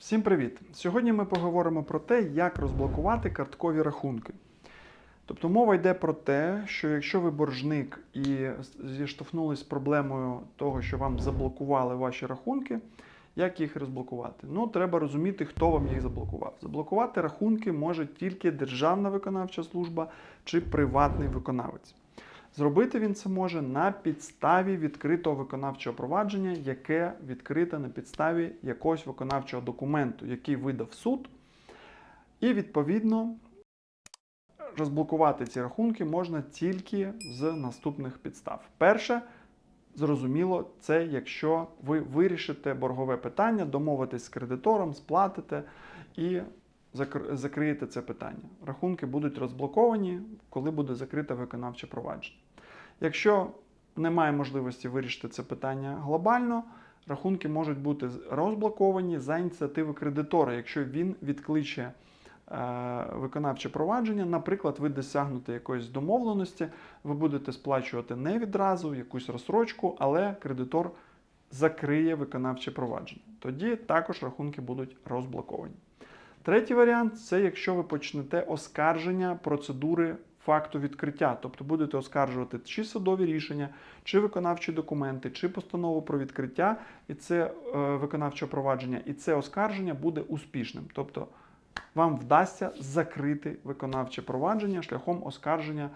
Всім привіт! Сьогодні ми поговоримо про те, як розблокувати карткові рахунки. Тобто мова йде про те, що якщо ви боржник і зіштовхнулись з проблемою того, що вам заблокували ваші рахунки, як їх розблокувати? Ну, треба розуміти, хто вам їх заблокував. Заблокувати рахунки може тільки Державна виконавча служба чи приватний виконавець. Зробити він це може на підставі відкритого виконавчого провадження, яке відкрите на підставі якогось виконавчого документу, який видав суд. І відповідно розблокувати ці рахунки можна тільки з наступних підстав. Перше, зрозуміло, це якщо ви вирішите боргове питання, домовитесь з кредитором, сплатите і закриєте це питання. Рахунки будуть розблоковані, коли буде закрите виконавче провадження. Якщо немає можливості вирішити це питання глобально, рахунки можуть бути розблоковані за ініціативи кредитора, якщо він відкличе е, виконавче провадження, наприклад, ви досягнете якоїсь домовленості, ви будете сплачувати не відразу якусь розсрочку, але кредитор закриє виконавче провадження. Тоді також рахунки будуть розблоковані. Третій варіант це якщо ви почнете оскарження процедури факту відкриття, тобто будете оскаржувати чи судові рішення, чи виконавчі документи, чи постанову про відкриття, і це е, виконавче провадження, і це оскарження буде успішним. Тобто вам вдасться закрити виконавче провадження шляхом оскарження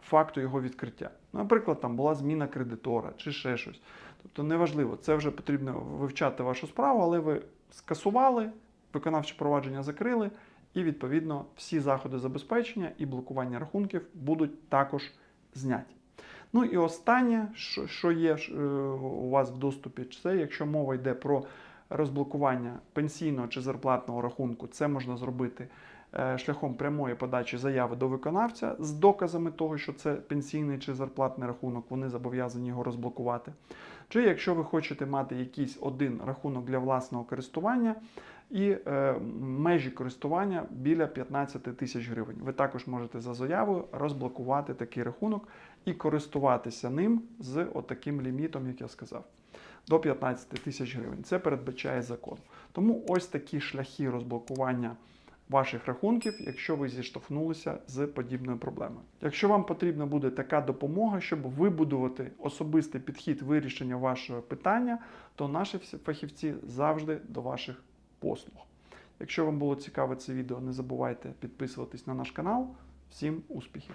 факту його відкриття. Наприклад, там була зміна кредитора чи ще щось. Тобто неважливо, це вже потрібно вивчати вашу справу, але ви скасували, виконавче провадження закрили, і відповідно всі заходи забезпечення і блокування рахунків будуть також зняті. Ну і останнє, що, є е, у вас в доступі, це якщо мова йде про розблокування пенсійного чи зарплатного рахунку, це можна зробити шляхом прямої подачі заяви до виконавця з доказами того, що це пенсійний чи зарплатний рахунок, вони зобов'язані його розблокувати. Чи якщо ви хочете мати якийсь один рахунок для власного користування і е, межі користування біля 15 тисяч гривень, ви також можете за заявою розблокувати такий рахунок і користуватися ним з отаким лімітом, як я сказав до 15 тисяч гривень. Це передбачає закон. Тому ось такі шляхи розблокування ваших рахунків, якщо ви зіштовхнулися з подібною проблемою. Якщо вам потрібна буде така допомога, щоб вибудувати особистий підхід вирішення вашого питання, то наші фахівці завжди до ваших послуг. Якщо вам було цікаве це відео, не забувайте підписуватись на наш канал. Всім успіхів!